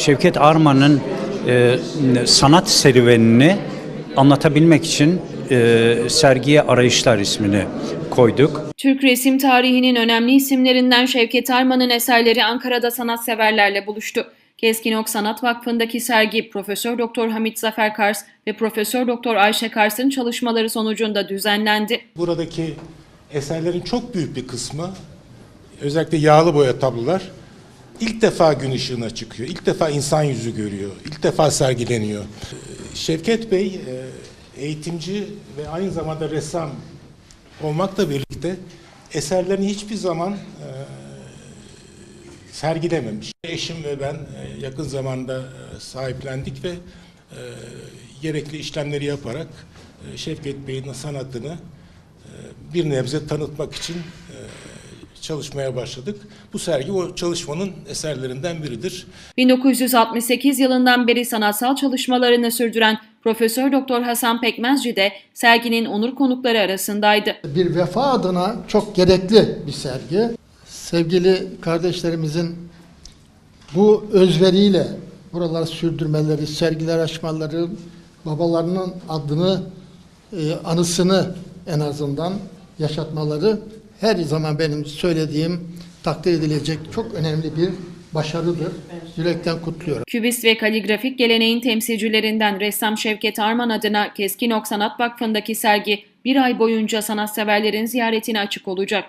Şevket Arman'ın e, sanat serüvenini anlatabilmek için e, sergiye Arayışlar ismini koyduk. Türk resim tarihinin önemli isimlerinden Şevket Arman'ın eserleri Ankara'da sanatseverlerle buluştu. Keskin Ok Sanat Vakfı'ndaki sergi Profesör Doktor Hamit Zafer Kars ve Profesör Doktor Ayşe Kars'ın çalışmaları sonucunda düzenlendi. Buradaki eserlerin çok büyük bir kısmı özellikle yağlı boya tablolar ilk defa gün ışığına çıkıyor. İlk defa insan yüzü görüyor. İlk defa sergileniyor. Şevket Bey e, eğitimci ve aynı zamanda ressam olmakla birlikte eserlerini hiçbir zaman e, sergilememiş. Eşim ve ben e, yakın zamanda sahiplendik ve gerekli işlemleri yaparak Şevket Bey'in sanatını bir nebze tanıtmak için çalışmaya başladık. Bu sergi o çalışmanın eserlerinden biridir. 1968 yılından beri sanatsal çalışmalarını sürdüren Profesör Doktor Hasan Pekmezci de serginin onur konukları arasındaydı. bir vefa adına çok gerekli bir sergi. Sevgili kardeşlerimizin bu özveriyle buraları sürdürmeleri, sergiler açmaları, babalarının adını, e, anısını en azından yaşatmaları her zaman benim söylediğim takdir edilecek çok önemli bir başarıdır. Yürekten kutluyorum. Kübist ve kaligrafik geleneğin temsilcilerinden ressam Şevket Arman adına Keskin Ok Sanat Vakfı'ndaki sergi bir ay boyunca sanatseverlerin ziyaretine açık olacak.